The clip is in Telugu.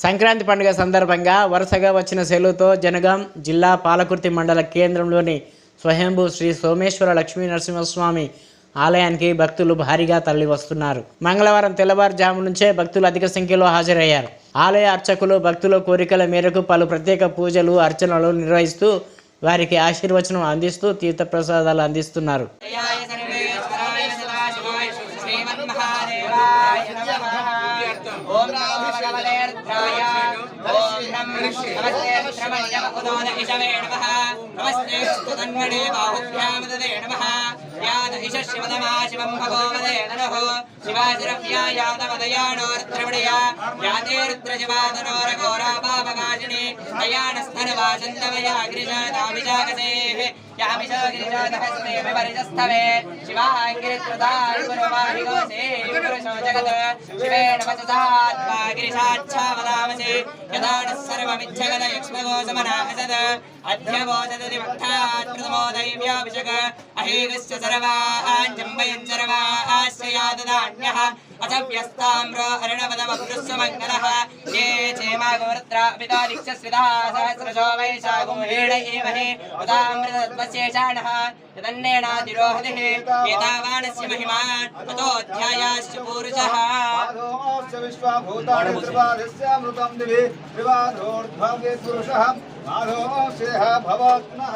సంక్రాంతి పండుగ సందర్భంగా వరుసగా వచ్చిన సెలవుతో జనగాం జిల్లా పాలకుర్తి మండల కేంద్రంలోని స్వయంభూ శ్రీ సోమేశ్వర లక్ష్మీ నరసింహస్వామి ఆలయానికి భక్తులు భారీగా తరలి వస్తున్నారు మంగళవారం తెల్లవారుజాము నుంచే భక్తులు అధిక సంఖ్యలో హాజరయ్యారు ఆలయ అర్చకులు భక్తుల కోరికల మేరకు పలు ప్రత్యేక పూజలు అర్చనలు నిర్వహిస్తూ వారికి ఆశీర్వచనం అందిస్తూ తీర్థప్రసాదాలు అందిస్తున్నారు జయాయ సర్వేశ్వరాయ సదాశివాయ శ్రీమన్మహాదేవాయ నమః ఓం నమో భగవతే రుద్రాయ ఓం నమః. నమస్తే రుద్రమయ్య ఉదోద ఇషవే నమః నమస్తే స్తుతన్వడే బాహుభ్యాం దదే నమః యాద ఇష శివదమా अध्यवोदधिमोदैव्याभिषक अहेगस्य सर्वाञ्जम्बयन् सर्वाश्रया ददान्यः अथ व्यस्ताम्रो अरणवदमभृस्वमङ्गलः ये चेमागोरत्रापितादिक्षस्विदः सहस्रशो वैशाकुम्भेण एमहे उदामृतत्वशेषाणः तदन्नेणादिरोहतिः एतावानस्य महिमा ततोऽध्यायाश्च पूरुषः आधोमस्य विश्वभूतानि त्रिपादस्यामृतं दिवि विवादोर्ध्वगे पुरुषः आधोमस्यः भवत्नः